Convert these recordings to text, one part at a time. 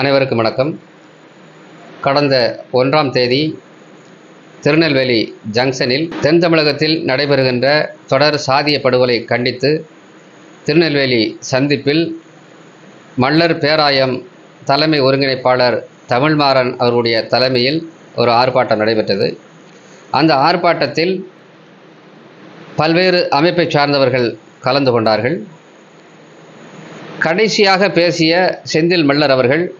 அனைவருக்கும் வணக்கம். கடந்த ஒன்றாம் தேதி திருநெல்வேலி ஜங்ஷனில் தென் தமிழகத்தில் நடைபெறுகின்ற தொடர் சாதிய படுகொலை கண்டித்து திருநெல்வேலி சந்திப்பில் மல்லர் பேராயம் தலைமை ஒருங்கிணைப்பாளர் தமிழ்மாறன் அவர்களுடைய தலைமையில் ஒரு ஆர்ப்பாட்டம் நடைபெற்றது. அந்த ஆர்ப்பாட்டத்தில் பல்வேறு அமைப்பை சார்ந்தவர்கள் கலந்து கொண்டார்கள். கடைசியாக பேசிய செந்தில் மல்லர் அவர்கள்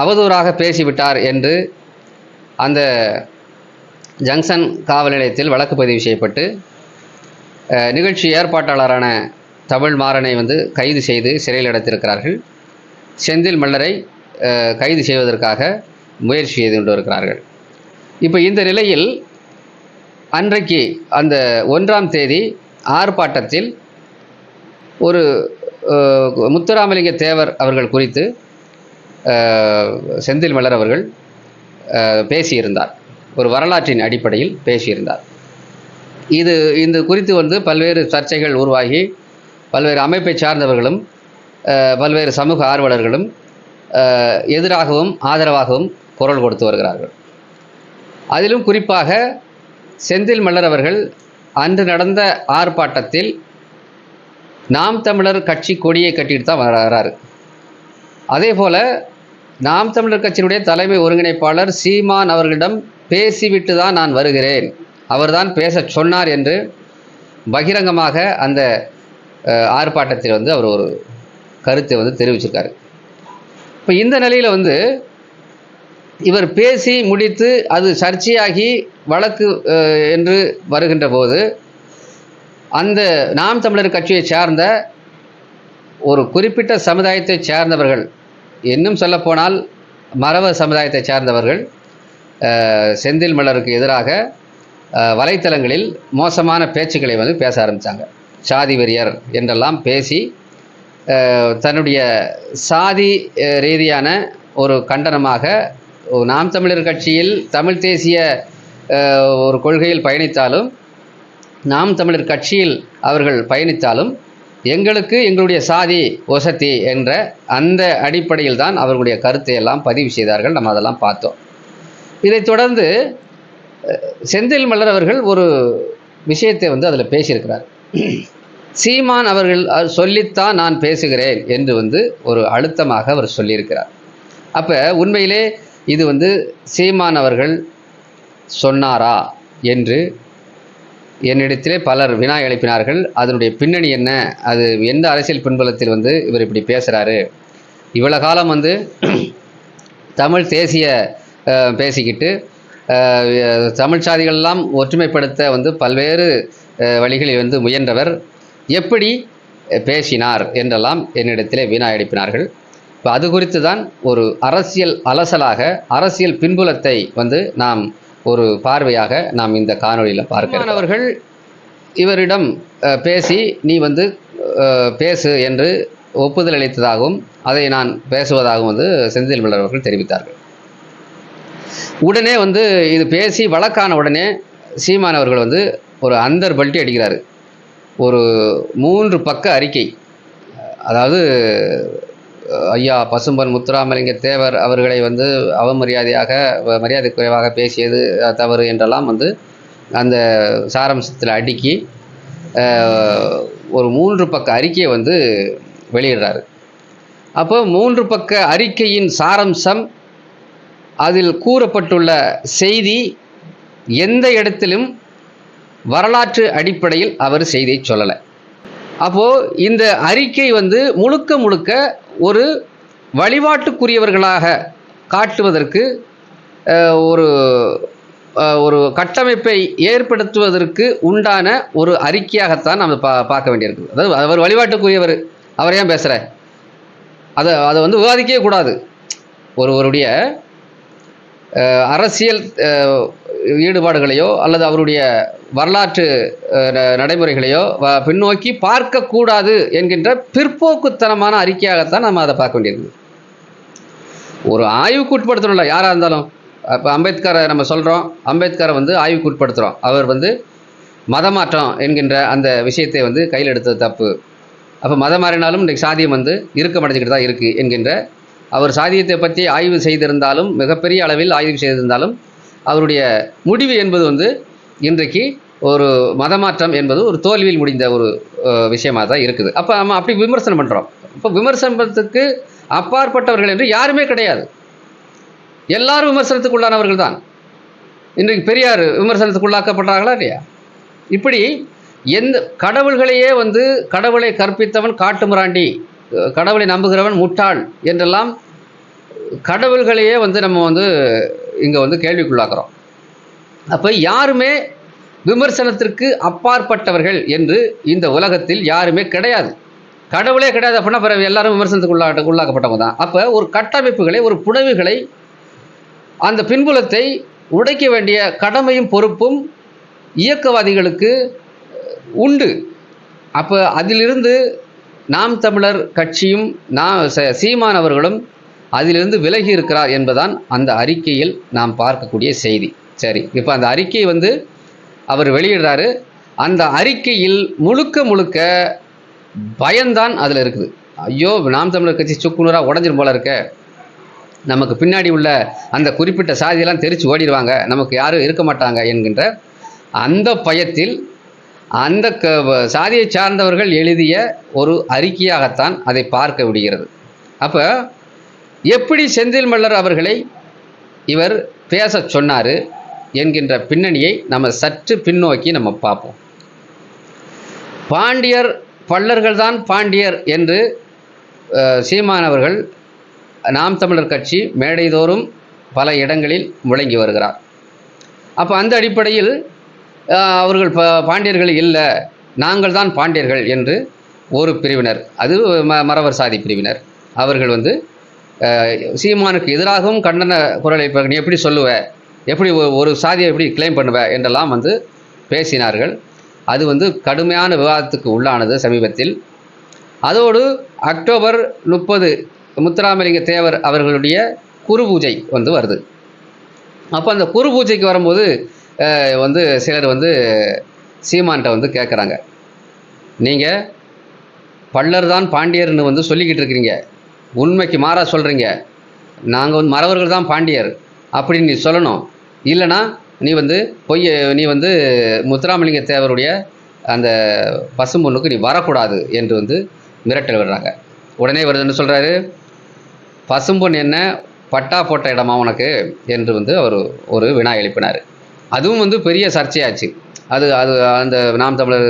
அவதூறாக பேசிவிட்டார் என்று அந்த ஜங்ஷன் காவல் நிலையத்தில் வழக்கு பதிவு செய்யப்பட்டு நிகழ்ச்சி ஏற்பாட்டாளரான தமிழ் மாறனை வந்து கைது செய்து சிறையில் அடைத்திருக்கிறார்கள். செந்தில் மல்லரை கைது செய்வதற்காக முயற்சி செய்து கொண்டு இருக்கிறார்கள் இப்போ இந்த நிலையில் அன்றைக்கு அந்த ஒன்றாம் தேதி ஆர்ப்பாட்டத்தில் ஒரு முத்துராமலிங்க தேவர் அவர்கள் குறித்து செந்தில் மலர் அவர்கள் பேசியிருந்தார். ஒரு வரலாற்றின் அடிப்படையில் பேசியிருந்தார். இது இந்த குறித்து வந்து பல்வேறு சர்ச்சைகள் உருவாகி பல்வேறு அமைப்பை சார்ந்தவர்களும் பல்வேறு சமூக ஆர்வலர்களும் எதிராகவும் ஆதரவாகவும் குரல் கொடுத்து வருகிறார்கள். அதிலும் குறிப்பாக செந்தில் மல்லர் அவர்கள் அன்று நடந்த ஆர்ப்பாட்டத்தில் நாம் தமிழர் கட்சி கொடியை கட்டிட்டு தான் வராரு. அதே போல் நாம் தமிழர் கட்சியினுடைய தலைமை ஒருங்கிணைப்பாளர் சீமான் அவர்களிடம் பேசிவிட்டு தான் நான் வருகிறேன். அவர்தான் பேச சொன்னார் என்று பகிரங்கமாக அந்த ஆர்ப்பாட்டத்தில் வந்து அவர் ஒரு கருத்தை வந்து தெரிவிச்சிருக்காரு. இப்போ இந்த நிலையில் வந்து இவர் பேசி முடித்து அது சர்ச்சையாகி வழக்கு என்று வருகின்ற போது அந்த நாம் தமிழர் கட்சியை சார்ந்த ஒரு குறிப்பிட்ட சமுதாயத்தை சார்ந்தவர்கள் இன்னும் சொல்லப்போனால் மரப சமுதாயத்தை சார்ந்தவர்கள் செந்தில் மலருக்கு எதிராக வலைத்தளங்களில் மோசமான பேச்சுக்களை வந்து பேச ஆரம்பித்தாங்க சாதி வெறியர் என்றெல்லாம் பேசி தன்னுடைய சாதி ரீதியான ஒரு கண்டனமாக நாம் தமிழர் கட்சியில் தமிழ் தேசிய ஒரு கொள்கையில் பயணித்தாலும் நாம் தமிழர் கட்சியில் அவர்கள் பயணித்தாலும் எங்களுக்கு எங்களுடைய சாதி வசதி என்ற அந்த அடிப்படையில் தான் அவர்களுடைய கருத்தை எல்லாம் பதிவு செய்தார்கள். நம்ம அதெல்லாம் பார்த்தோம். இதைத் தொடர்ந்து செந்தில் மலர் அவர்கள் ஒரு விஷயத்தை வந்து அதில் பேசியிருக்கிறார். சீமான் அவர்கள் சொல்லித்தான் நான் பேசுகிறேன் என்று வந்து ஒரு அழுத்தமாக அவர் சொல்லியிருக்கிறார். அப்போ உண்மையிலே இது வந்து சீமான் அவர்கள் சொன்னாரா என்று என்னிடத்திலே பலர் வினா எழுப்பினார்கள். அதனுடைய பின்னணி என்ன? அது எந்த அரசியல் பின்புலத்தில் வந்து இவர் இப்படி பேசுகிறாரு இவ்வளோ காலம் வந்து தமிழ் தேசிய பேசிக்கிட்டு தமிழ் சாதிகளெல்லாம் ஒற்றுமைப்படுத்த வந்து பல்வேறு வழிகளில் வந்து முயன்றவர் எப்படி பேசினார் என்றெல்லாம் என்னிடத்திலே வீணா எழுப்பினார்கள். இப்போ அது குறித்து தான் ஒரு அரசியல் அலசலாக அரசியல் பின்புலத்தை வந்து நாம் ஒரு பார்வையாக நாம் இந்த காணொளியில் பார்க்கிறோம் அவர்கள் இவரிடம் பேசி நீ வந்து பேசு என்று ஒப்புதல் அளித்ததாகவும் அதை நான் பேசுவதாகவும் வந்து செந்தில் மலர் அவர்கள் தெரிவித்தார்கள். உடனே வந்து இது பேசி வழக்கான உடனே சீமான் அவர்கள் வந்து ஒரு அந்தர் பல்ட்டி அடிக்கிறாரு. ஒரு மூன்று பக்க அறிக்கை. அதாவது ஐயா பசும்பன் முத்துராமலிங்க தேவர் அவர்களை வந்து அவமரியாதையாக வ- மரியாதை குறைவாக பேசியது தவறு என்றெல்லாம் வந்து அந்த சாரம்சத்தில் அடுக்கி ஒரு மூன்று பக்க அறிக்கையை வந்து வெளியிடுறாரு. அப்போ மூன்று பக்க அறிக்கையின் சாரம்சம் அதில் கூறப்பட்டுள்ள செய்தி எந்த இடத்திலும் வரலாற்று அடிப்படையில் அவர் செய்தியை சொல்லலை. அப்போது இந்த அறிக்கை வந்து முழுக்க முழுக்க ஒரு வழிபாட்டுக்குரியவர்களாக காட்டுவதற்கு ஒரு ஒரு கட்டமைப்பை ஏற்படுத்துவதற்கு உண்டான ஒரு அறிக்கையாகத்தான் நம்ம பா பார்க்க வேண்டியிருக்கு அதாவது அவர் வழிபாட்டுக்குரியவர் அவர் ஏன் பேசுகிற அதை அதை வந்து விவாதிக்கவே கூடாது. ஒருவருடைய அரசியல் ஈடுபாடுகளையோ அல்லது அவருடைய வரலாற்று ந- நடைமுறைகளையோ பின்னோக்கி பார்க்கக்கூடாது என்கின்ற பிற்போக்குத்தனமான அறிக்கையாகத்தான் நம்ம அதை பார்க்க வேண்டியது ஒரு ஆய்வுக்கு உட்படுத்தணும்ல யாராக இருந்தாலும். இப்போ அம்பேத்கரை நம்ம சொல்கிறோம் அம்பேத்கரை வந்து ஆய்வுக்கு உட்படுத்துகிறோம் அவர் வந்து மதமாற்றம் என்கின்ற அந்த விஷயத்தை வந்து கையில் எடுத்தது தப்பு. அப்போ மதம் மாறினாலும் இன்றைக்கு சாதியம் வந்து இறுக்கமடைஞ்சிக்கிட்டு தான் இருக்குது என்கின்ற அவர் சாதியத்தை பற்றி ஆய்வு செய்திருந்தாலும் மிகப்பெரிய அளவில் ஆய்வு செய்திருந்தாலும் அவருடைய முடிவு என்பது வந்து இன்றைக்கு ஒரு மதமாற்றம் என்பது ஒரு தோல்வியில் முடிந்த ஒரு விஷயமாக தான் இருக்குது. அப்போ நம்ம அப்படி விமர்சனம் பண்ணுறோம் இப்போ விமர்சனத்துக்கு அப்பாற்பட்டவர்கள் என்று யாருமே கிடையாது. எல்லாரும் விமர்சனத்துக்கு உள்ளானவர்கள் தான். இன்றைக்கு பெரியார் விமர்சனத்துக்கு உள்ளாக்கப்படுறாங்களா இல்லையா? இப்படி எந்த கடவுள்களையே வந்து கடவுளை கற்பித்தவன் காட்டுமிராண்டி கடவுளை நம்புகிறவன் முட்டாள் என்றெல்லாம் கடவுள்களையே வந்து நம்ம வந்து இங்கே வந்து கேள்விக்குள்ளாக்குறோம். அப்போ யாருமே விமர்சனத்திற்கு அப்பாற்பட்டவர்கள் என்று இந்த உலகத்தில் யாருமே கிடையாது. கடவுளே கிடையாது அப்படின்னா பிறகு எல்லாரும் விமர்சனத்துக்கு உள்ளாட்ட உள்ளாக்கப்பட்டவங்க தான். அப்போ ஒரு கட்டமைப்புகளை ஒரு புடவுகளை அந்த பின்புலத்தை உடைக்க வேண்டிய கடமையும் பொறுப்பும் இயக்கவாதிகளுக்கு உண்டு. அப்போ அதிலிருந்து நாம் தமிழர் கட்சியும் நாம் ச- சீமான் அவர்களும் அதிலிருந்து விலகி இருக்கிறார் என்பதான் அந்த அறிக்கையில் நாம் பார்க்கக்கூடிய செய்தி. சரி இப்போ அந்த அறிக்கை வந்து அவர் வெளியிடுறாரு. அந்த அறிக்கையில் முழுக்க முழுக்க பயம்தான் அதில் இருக்குது. ஐயோ நாம் தமிழர் கட்சி சுக்குநூறாக உடஞ்சிரும் போல இருக்க. நமக்கு பின்னாடி உள்ள அந்த குறிப்பிட்ட சாதியெல்லாம் தெரிச்சு ஓடிடுவாங்க நமக்கு யாரும் இருக்க மாட்டாங்க என்கின்ற அந்த பயத்தில் அந்த க சாதியை சார்ந்தவர்கள் எழுதிய ஒரு அறிக்கையாகத்தான் அதை பார்க்க விடுகிறது. அப்போ எப்படி செந்தில் மல்லர் அவர்களை இவர் பேச சொன்னார்? என்கின்ற பின்னணியை நம்ம சற்று பின்னோக்கி நம்ம பார்ப்போம். பாண்டியர் பல்லர்கள்தான் பாண்டியர் என்று சீமானவர்கள் நாம் தமிழர் கட்சி மேடைதோறும் பல இடங்களில் முழங்கி வருகிறார். அப்போ அந்த அடிப்படையில் அவர்கள் ப பாண்டியர்கள் இல்லை நாங்கள் தான் பாண்டியர்கள் என்று ஒரு பிரிவினர் அது ம மறவர் சாதி பிரிவினர். அவர்கள் வந்து சீமானுக்கு எதிராகவும் கண்டன குரலை இப்ப நீ எப்படி சொல்லுவ? எப்படி ஒரு சாதியை எப்படி கிளைம் பண்ணுவ என்றெல்லாம் வந்து பேசினார்கள். அது வந்து கடுமையான விவாதத்துக்கு உள்ளானது சமீபத்தில். அதோடு அக்டோபர் முப்பது முத்துராமலிங்க தேவர் அவர்களுடைய குரு பூஜை வந்து வருது. அப்போ அந்த குரு பூஜைக்கு வரும்போது வந்து சிலர் வந்து சீமான்கிட்ட வந்து கேட்குறாங்க நீங்கள் பல்லர் தான் பாண்டியர்னு வந்து சொல்லிக்கிட்டு இருக்கிறீங்க. உண்மைக்கு மாறாக சொல்கிறீங்க நாங்கள் வந்து மறவர்கள் தான் பாண்டியர். அப்படின்னு நீ சொல்லணும். இல்லைனா நீ வந்து பொய் நீ வந்து முத்துராமலிங்க தேவருடைய அந்த பசும்பொண்ணுக்கு நீ வரக்கூடாது என்று வந்து மிரட்டல் விடுறாங்க. உடனே இவர் என்ன சொல்கிறாரு பசும்பொன் என்ன? பட்டா போட்ட இடமா உனக்கு? என்று வந்து அவர் ஒரு வினா எழுப்பினார். அதுவும் வந்து பெரிய சர்ச்சையாச்சு. அது அது அந்த நாம் தமிழர்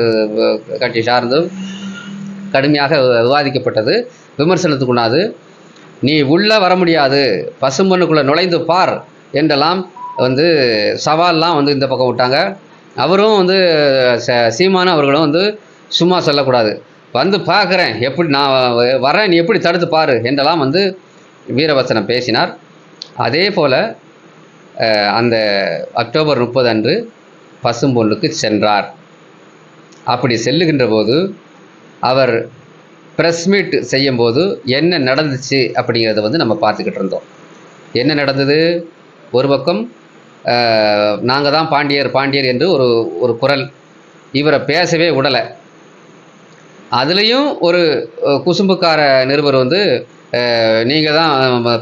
கட்சி சார்ந்து கடுமையாக விவாதிக்கப்பட்டது. விமர்சனத்துக்குள்ளாது நீ உள்ளே வர முடியாது. பசும்பொண்ணுக்குள்ளே நுழைந்து பார் என்றெல்லாம் வந்து சவால்லாம் வந்து இந்த பக்கம் விட்டாங்க. அவரும் வந்து ச- அவர்களும் வந்து சும்மா சொல்லக்கூடாது. வந்து பார்க்குறேன் எப்படி நான் வரேன் நீ எப்படி தடுத்து பாரு என்றெல்லாம் வந்து வீரவசனம் பேசினார். அதே போல் அந்த அக்டோபர் முப்பது அன்று பசும்பொன்னுக்கு சென்றார். அப்படி செல்லுகின்ற போது அவர் ப்ரெஸ் மீட் செய்யும்போது என்ன நடந்துச்சு அப்படிங்கிறத வந்து நம்ம பார்த்துக்கிட்டு இருந்தோம். என்ன நடந்தது? ஒரு பக்கம் நாங்கள் தான் பாண்டியர் பாண்டியர் என்று ஒரு ஒரு குரல். இவரை பேசவே விடலை. அதுலேயும் ஒரு குசும்புக்கார நிருபர் வந்து நீங்கள் தான்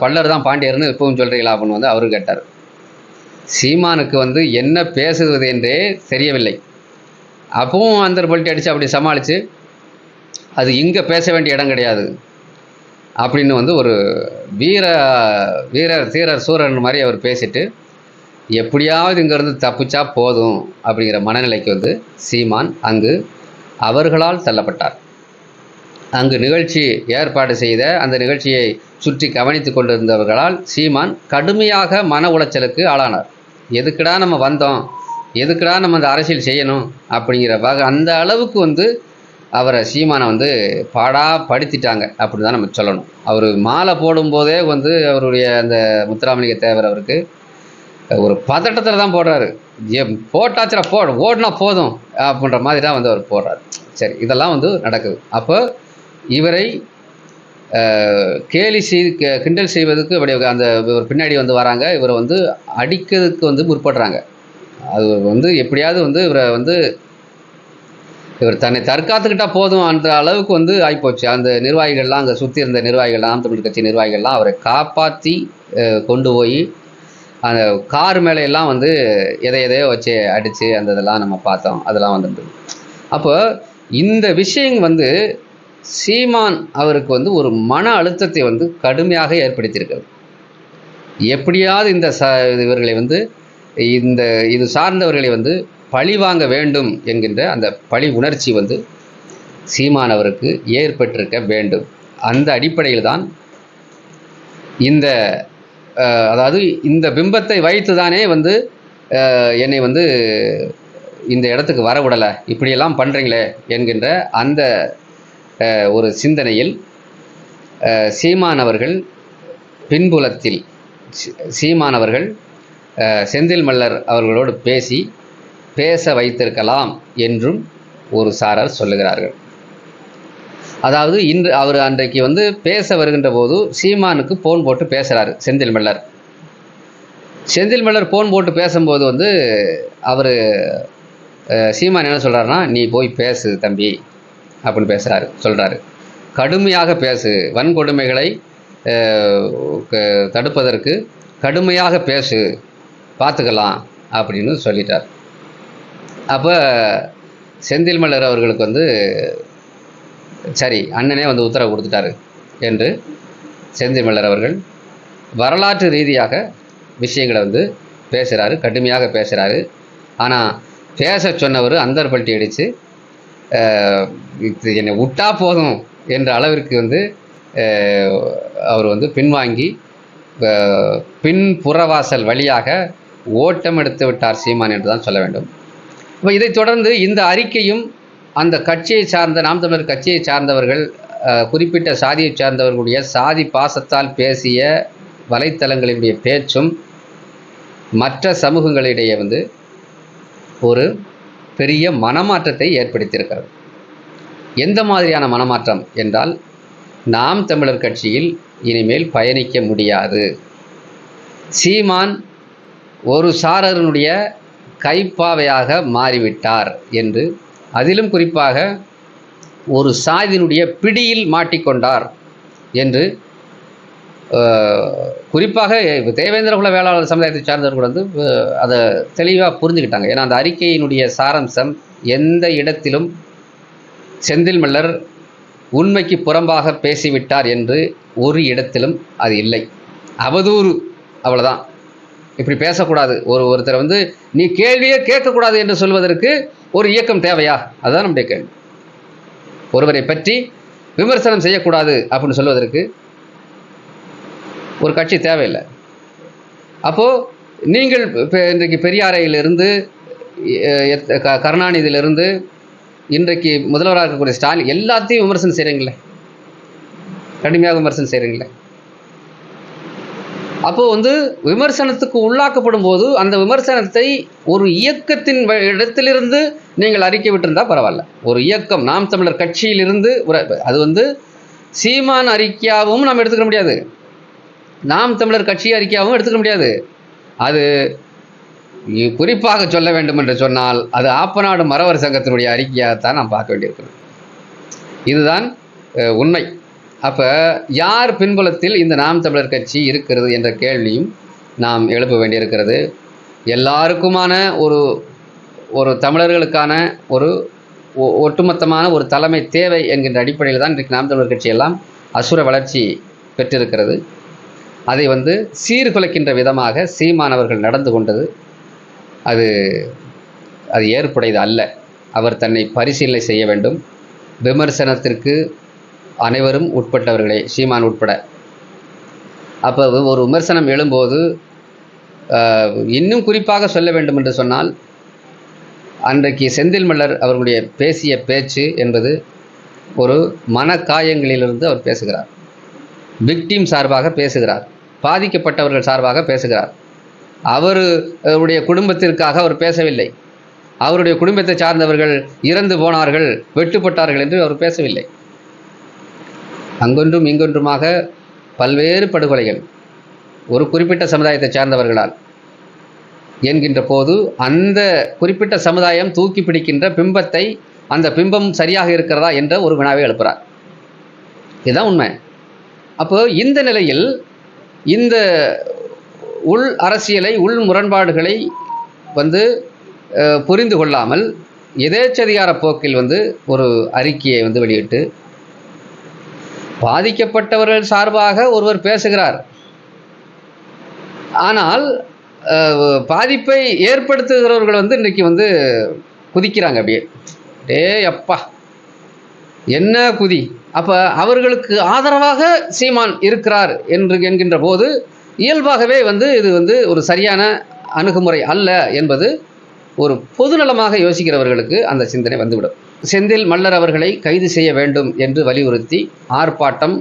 பல்லர் தான் பாண்டியர்னு இப்பவும் சொல்கிறீங்களா அப்படின்னு வந்து அவரு கேட்டார். சீமானுக்கு வந்து என்ன பேசுவது என்றே தெரியவில்லை. அப்பவும் அந்த பல்ட்டி அடித்து அப்படி சமாளித்து அது இங்கே பேச வேண்டிய இடம் கிடையாது. அப்படின்னு வந்து ஒரு வீர வீரர் தீரர் சூரன் மாதிரி அவர் பேசிட்டு எப்படியாவது இங்கேருந்து தப்பிச்சா போதும் அப்படிங்கிற மனநிலைக்கு வந்து சீமான் அங்கு அவர்களால் தள்ளப்பட்டார். அங்கு நிகழ்ச்சி ஏற்பாடு செய்த அந்த நிகழ்ச்சியை சுற்றி கவனித்து கொண்டிருந்தவர்களால் சீமான் கடுமையாக மன உளைச்சலுக்கு ஆளானார். எதுக்குடா நம்ம வந்தோம்? எதுக்குடா நம்ம அந்த அரசியல் செய்யணும்? அப்படிங்கிற வகை அந்த அளவுக்கு வந்து அவரை சீமானை வந்து பாடா படுத்திட்டாங்க அப்படி தான் நம்ம சொல்லணும். அவர் மாலை போடும்போதே வந்து அவருடைய அந்த முத்துராமலிங்க தேவர் அவருக்கு ஒரு பதட்டத்தில் தான் போடுறாரு. ஏ போட்டாச்சுடா போ ஓடினா போதும் அப்படின்ற மாதிரி தான் வந்து அவர் போடுறாரு. சரி இதெல்லாம் வந்து நடக்குது. அப்போ இவரை கேலி செய் கிண்டல் செய்வதற்கு இப்படி அந்த இவர் பின்னாடி வந்து வராங்க. இவரை வந்து அடிக்கிறதுக்கு வந்து முற்படுறாங்க. அது வந்து எப்படியாவது வந்து இவரை வந்து இவர் தன்னை தற்காத்துக்கிட்டா போதும் அந்த அளவுக்கு வந்து ஆகிப்போச்சு அந்த நிர்வாகிகள்லாம் அங்கே சுற்றி இருந்த நிர்வாகிகள் நாம் தமிழ் கட்சி நிர்வாகிகள்லாம் அவரை காப்பாற்றி கொண்டு போய் அந்த கார் மேலே எல்லாம் வந்து எதை எதையோ வச்சு அடித்து அந்த இதெல்லாம் நம்ம பார்த்தோம். அதெல்லாம் வந்துருந்தது அப்போ இந்த விஷயம் வந்து சீமான் அவருக்கு வந்து ஒரு மன அழுத்தத்தை வந்து கடுமையாக ஏற்படுத்தியிருக்கிறது. எப்படியாவது இந்த ச இவர்களை வந்து இந்த இது சார்ந்தவர்களை வந்து பழி வாங்க வேண்டும் என்கின்ற அந்த பழி உணர்ச்சி வந்து சீமான் அவருக்கு ஏற்பட்டிருக்க வேண்டும். அந்த அடிப்படையில் தான் இந்த அதாவது இந்த பிம்பத்தை வைத்து தானே வந்து என்னை வந்து இந்த இடத்துக்கு வர விடலை இப்படியெல்லாம் பண்ணுறீங்களே என்கின்ற அந்த ஒரு சிந்தனையில் சீமானவர்கள் பின்புலத்தில் சீமானவர்கள் செந்தில் மல்லர் அவர்களோடு பேசி பேச வைத்திருக்கலாம் என்றும் ஒரு சாரர் சொல்லுகிறார்கள். அதாவது இன்று அவர் அன்றைக்கு வந்து பேச வருகின்ற போது சீமானுக்கு போன் போட்டு பேசுகிறாரு செந்தில் மல்லர். செந்தில் மல்லர் போன் போட்டு பேசும்போது வந்து அவர் சீமான் என்ன சொல்கிறாருன்னா நீ போய் பேசு தம்பி அப்படின்னு பேசுகிறாரு சொல்கிறாரு கடுமையாக பேசு வன்கொடுமைகளை க- தடுப்பதற்கு கடுமையாக பேசு பார்த்துக்கலாம் அப்படின்னு சொல்லிட்டார். அப்போ செந்தில் மல்லர் அவர்களுக்கு வந்து சரி அண்ணனே வந்து உத்தரவு கொடுத்துட்டாரு என்று செந்தில் மல்லர் அவர்கள் வரலாற்று ரீதியாக விஷயங்களை வந்து பேசுகிறாரு கடுமையாக பேசுகிறாரு ஆனால் பேச சொன்னவர் அந்தர் பல்ட்டி அடித்து இது என்னை விட்டா போதும் என்ற அளவிற்கு வந்து அவர் வந்து பின்வாங்கி பின் புறவாசல் வழியாக ஓட்டம் எடுத்து விட்டார் சீமான் என்று தான் சொல்ல வேண்டும். இப்போ இதைத் தொடர்ந்து இந்த அறிக்கையும் அந்த கட்சியை சார்ந்த நாம் தமிழர் கட்சியை சார்ந்தவர்கள் குறிப்பிட்ட சாதியை சார்ந்தவர்களுடைய சாதி பாசத்தால் பேசிய வலைத்தளங்களினுடைய பேச்சும் மற்ற சமூகங்களிடையே வந்து ஒரு பெரிய மனமாற்றத்தை ஏற்படுத்தியிருக்கிறது. எந்த மாதிரியான மனமாற்றம் என்றால் நாம் தமிழர் கட்சியில் இனிமேல் பயணிக்க முடியாது. சீமான் ஒரு சாரனுடைய கைப்பாவையாக மாறிவிட்டார் என்று அதிலும் குறிப்பாக ஒரு சாதியினுடைய பிடியில் மாட்டிக்கொண்டார் என்று குறிப்பாக தேவேந்திர குல வேளாளர் சமுதாயத்தை சார்ந்தவர்கள் வந்து அதை தெளிவாக புரிஞ்சுக்கிட்டாங்க. ஏன்னா அந்த அறிக்கையினுடைய சாரம்சம் எந்த இடத்திலும் செந்தில் மல்லர் உண்மைக்கு புறம்பாக பேசிவிட்டார் என்று ஒரு இடத்திலும் அது இல்லை. அவதூறு. அவ்வளோதான் இப்படி பேசக்கூடாது. ஒரு ஒருத்தர் வந்து நீ கேள்வியே கேட்கக்கூடாது என்று சொல்வதற்கு ஒரு இயக்கம் தேவையா? அதுதான் நம்முடைய கேள்வி. ஒருவரை பற்றி விமர்சனம் செய்யக்கூடாது அப்படின்னு சொல்வதற்கு ஒரு கட்சி தேவையில்லை. அப்போது நீங்கள் இப்போ இன்றைக்கு பெரியாரையிலிருந்து எத்- க- கருணாநிதியிலிருந்து இன்றைக்கு முதல்வராக இருக்கக்கூடிய ஸ்டாலின் எல்லாத்தையும் விமர்சனம் செய்கிறீங்களே கடுமையாக விமர்சனம் செய்கிறீங்களே அப்போ வந்து விமர்சனத்துக்கு உள்ளாக்கப்படும் போது அந்த விமர்சனத்தை ஒரு இயக்கத்தின் இடத்திலிருந்து நீங்கள் அறிக்கை விட்டிருந்தா பரவாயில்ல. ஒரு இயக்கம் நாம் தமிழர் கட்சியிலிருந்து ஒரு அது வந்து சீமான் அறிக்கையாகவும் நாம் எடுத்துக்க முடியாது. நாம் தமிழர் கட்சி அறிக்கையாகவும் எடுத்துக்க முடியாது. அது குறிப்பாக சொல்ல வேண்டும் என்று சொன்னால் அது ஆப்பநாடு மறவர் சங்கத்தினுடைய அறிக்கையாகத்தான் நாம் பார்க்க வேண்டியிருக்கிறோம் இதுதான் உண்மை. அப்போ யார் பின்புலத்தில் இந்த நாம் தமிழர் கட்சி இருக்கிறது என்ற கேள்வியும் நாம் எழுப்ப வேண்டியிருக்கிறது. எல்லாருக்குமான ஒரு ஒரு தமிழர்களுக்கான ஒரு ஒ- ஒட்டுமொத்தமான ஒரு தலைமை தேவை என்கின்ற அடிப்படையில் தான் இன்றைக்கு நாம் தமிழர் கட்சியெல்லாம் அசுர வளர்ச்சி பெற்றிருக்கிறது. அதை வந்து சீர்குலைக்கின்ற விதமாக சீமானவர்கள் நடந்து கொண்டது. அது அது ஏற்புடையது அல்ல. அவர் தன்னை பரிசீலனை செய்ய வேண்டும். விமர்சனத்திற்கு அனைவரும் உட்பட்டவர்களே சீமான் உட்பட. அப்போ ஒரு விமர்சனம் எழும்போது இன்னும் குறிப்பாக சொல்ல வேண்டும் என்று சொன்னால் அன்றைக்கு செந்தில் மல்லர் அவர்களுடைய பேசிய பேச்சு என்பது ஒரு மனக்காயங்களிலிருந்து அவர் பேசுகிறார். விக்டீம் சார்பாக பேசுகிறார். பாதிக்கப்பட்டவர்கள் சார்பாக பேசுகிறார். அவர் அவருடைய குடும்பத்திற்காக அவர் பேசவில்லை. அவருடைய குடும்பத்தை சார்ந்தவர்கள் இறந்து போனார்கள் வெட்டுப்பட்டார்கள் என்று அவர் பேசவில்லை. அங்கொன்றும் இங்கொன்றுமாக பல்வேறு படுகொலைகள். ஒரு குறிப்பிட்ட சமுதாயத்தை சார்ந்தவர்களால் என்கின்ற போது அந்த குறிப்பிட்ட சமுதாயம் தூக்கி பிடிக்கின்ற பிம்பத்தை அந்த பிம்பம் சரியாக இருக்கிறதா என்ற ஒரு வினாவை எழுப்புறார். இதுதான் உண்மை. அப்போ இந்த நிலையில் இந்த உள் அரசியலை உள் முரண்பாடுகளை வந்து புரிந்து கொள்ளாமல் எதேச்சதிகார போக்கில் வந்து ஒரு அறிக்கையை வந்து வெளியிட்டு பாதிக்கப்பட்டவர்கள் சார்பாக ஒருவர் பேசுகிறார். ஆனால் பாதிப்பை ஏற்படுத்துகிறவர்கள் வந்து இன்றைக்கி வந்து குதிக்கிறாங்க அப்படியே. டே அப்பா என்ன குதி? அப்போ அவர்களுக்கு ஆதரவாக சீமான் இருக்கிறார் என்று என்கின்ற போது இயல்பாகவே வந்து இது வந்து ஒரு சரியான அணுகுமுறை அல்ல என்பது ஒரு பொதுநலமாக யோசிக்கிறவர்களுக்கு அந்த சிந்தனை வந்துவிடும். செந்தில் மல்லர் அவர்களை கைது செய்ய வேண்டும் என்று வலியுறுத்தி ஆர்ப்பாட்டம்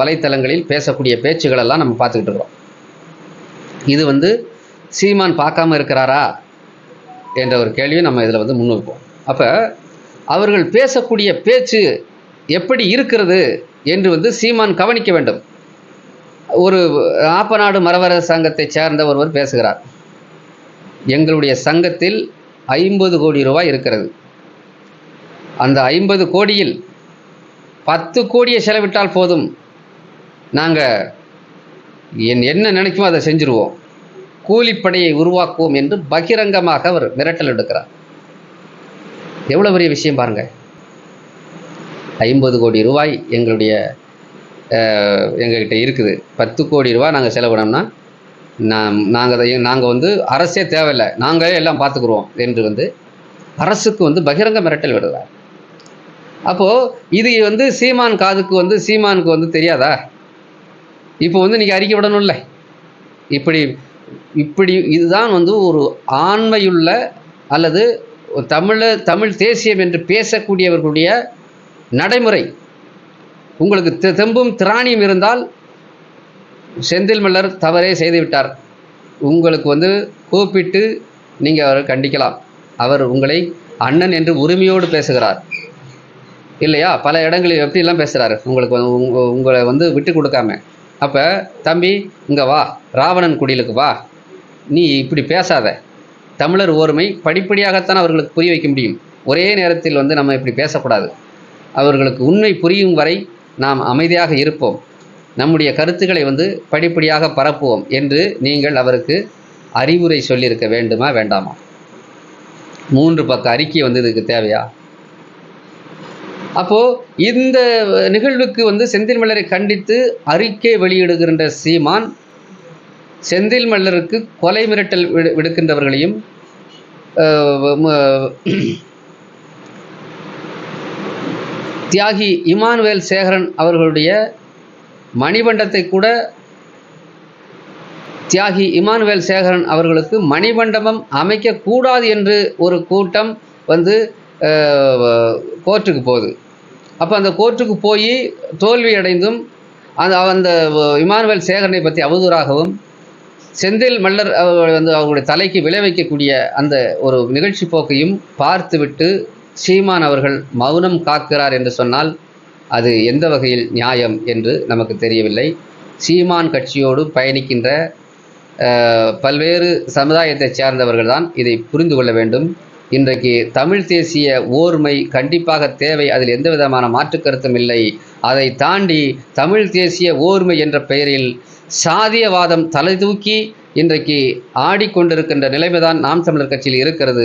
வலைத்தளங்களில் பேசக்கூடிய பேச்சுகளெல்லாம் நம்ம பார்த்துக்கிட்டு இருக்கிறோம் இது வந்து சீமான் பார்க்காம இருக்கிறாரா என்ற ஒரு கேள்வியை நம்ம இதில் வந்து முன்வைப்போம் அப்போ அவர்கள் பேசக்கூடிய பேச்சு எப்படி இருக்கிறது என்று வந்து சீமான் கவனிக்க வேண்டும். ஒரு ஆப்பநாடு மரவர சங்கத்தை சேர்ந்த ஒருவர் பேசுகிறார். எங்களுடைய சங்கத்தில் ஐம்பது கோடி ரூபாய் இருக்கிறது. அந்த ஐம்பது கோடியில் பத்து கோடியை செலவிட்டால் போதும். நாங்கள் என் என்ன நினைக்குமோ அதை செஞ்சுருவோம். கூலிப்படையை உருவாக்குவோம் என்று பகிரங்கமாக அவர் மிரட்டல் எடுக்கிறார். எவ்வளோ பெரிய விஷயம் பாருங்க. ஐம்பது கோடி ரூபாய் எங்களுடைய அஹ், எங்ககிட்ட இருக்குது. பத்து கோடி ரூபாய் நாங்கள் செலவினோம்னா நான் நாங்கள் நாங்கள் வந்து அரசே தேவையில்லை. நாங்களே எல்லாம் பார்த்துக்குருவோம் என்று வந்து அரசுக்கு வந்து பகிரங்க மிரட்டல் விடுறார் அப்போது இது வந்து சீமான் காதுக்கு வந்து சீமானுக்கு வந்து தெரியாதா? இப்போ வந்து நீங்கள் அறிக்கை விடணும்ல இப்படி இப்படி இதுதான் வந்து ஒரு ஆண்மையுள்ள அல்லது தமிழ தமிழ் தேசியம் என்று பேசக்கூடியவர்களுடைய நடைமுறை. உங்களுக்கு தெம்பும் திராணியும் இருந்தால் செந்தில் மல்லர் தவறே செய்துவிட்டார் உங்களுக்கு வந்து கூப்பிட்டு நீங்கள் அவரை கண்டிக்கலாம். அவர் உங்களை அண்ணன் என்று உரிமையோடு பேசுகிறார். இல்லையா? பல இடங்களில் எப்படிலாம் பேசுகிறாரு உங்களுக்கு உங்களை வந்து விட்டு கொடுக்காம. அப்போ தம்பி இங்கே வா. ராவணன் குடிலுக்கு வா. நீ இப்படி பேசாத. தமிழர் ஓர்மை படிப்படியாகத்தான் அவர்களுக்கு புரிய வைக்க முடியும். ஒரே நேரத்தில் வந்து நம்ம இப்படி பேசக்கூடாது. அவர்களுக்கு உண்மை புரியும் வரை நாம் அமைதியாக இருப்போம். நம்முடைய கருத்துக்களை வந்து படிப்படியாக பரப்புவோம் என்று நீங்கள் அவருக்கு அறிவுரை சொல்லியிருக்க வேண்டுமா வேண்டாமா? மூன்று பக்க அறிக்கை வந்து இதுக்கு தேவையா? அப்போ இந்த நிகழ்வுக்கு வந்து செந்தில் மலரை கண்டித்து அறிக்கை வெளியிடுகின்ற சீமான் செந்தில் மல்லருக்கு கொலை மிரட்டல் விடு விடுக்கின்றவர்களையும் தியாகி இமானுவேல் சேகரன் அவர்களுடைய மணிமண்டத்தை கூட தியாகி இமானுவேல் சேகரன் அவர்களுக்கு மணிமண்டபம் அமைக்கக்கூடாது என்று ஒரு கூட்டம் வந்து கோர்ட்டுக்கு போகுது. அப்போ அந்த கோர்ட்டுக்கு போய் தோல்வி அடைந்தும் அந்த அந்த இமானுவேல் சேகரனை பற்றி அவதூறாகவும் செந்தில் மல்லர் அவர்கள் வந்து அவர்களுடைய தலைக்கு விளைவிக்கக்கூடிய அந்த ஒரு நிகழ்ச்சி போக்கையும் பார்த்துவிட்டு சீமான் அவர்கள் மௌனம் காக்கிறார் என்று சொன்னால் அது எந்த வகையில் நியாயம் என்று நமக்கு தெரியவில்லை. சீமான் கட்சியோடு பயணிக்கின்ற பல்வேறு சமுதாயத்தைச் சேர்ந்தவர்கள் தான் இதை புரிந்து கொள்ள வேண்டும். இன்றைக்கு தமிழ் தேசிய ஓர்மை கண்டிப்பாக தேவை. அதில் எந்த விதமான மாற்று கருத்தும் இல்லை. அதை தாண்டி தமிழ் தேசிய ஓர்மை என்ற பெயரில் சாதியவாதம் தலை தூக்கி இன்றைக்கு ஆடிக்கொண்டிருக்கின்ற நிலைமைதான் நாம் தமிழர் கட்சியில் இருக்கிறது.